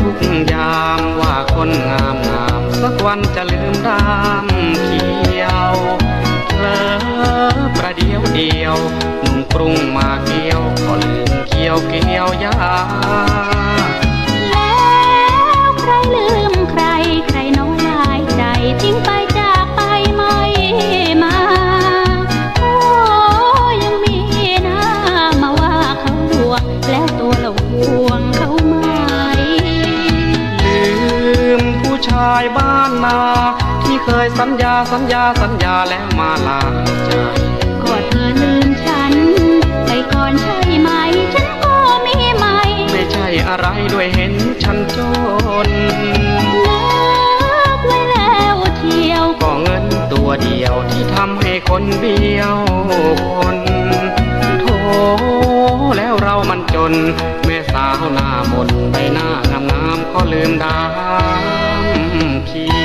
ทุกยามว่าคนงามงามสักวันจะลืมรามเขียวเลอประเดียวเดียวหนุ่มกรุงมาเกี่ยวก็ลืมเกี่ยวเกี่ยวยาายบ้านนา ที่เคยสัญญาสัญญาสัญญาแล้วมาลาใจก็เธอลืมฉัน ไปก่อนใช่ไหม ฉันก็มีไหมไม่ใช่อะไรด้วยเห็นฉันจนเลิกไว้แล้วเที่ยว ก็เงินตัวเดียวที่ทำให้คนเบี้ยวคนโถแล้วเรามันจน แม่สาวหน้ามนใบหน้างามๆก็ลืมได้ peace.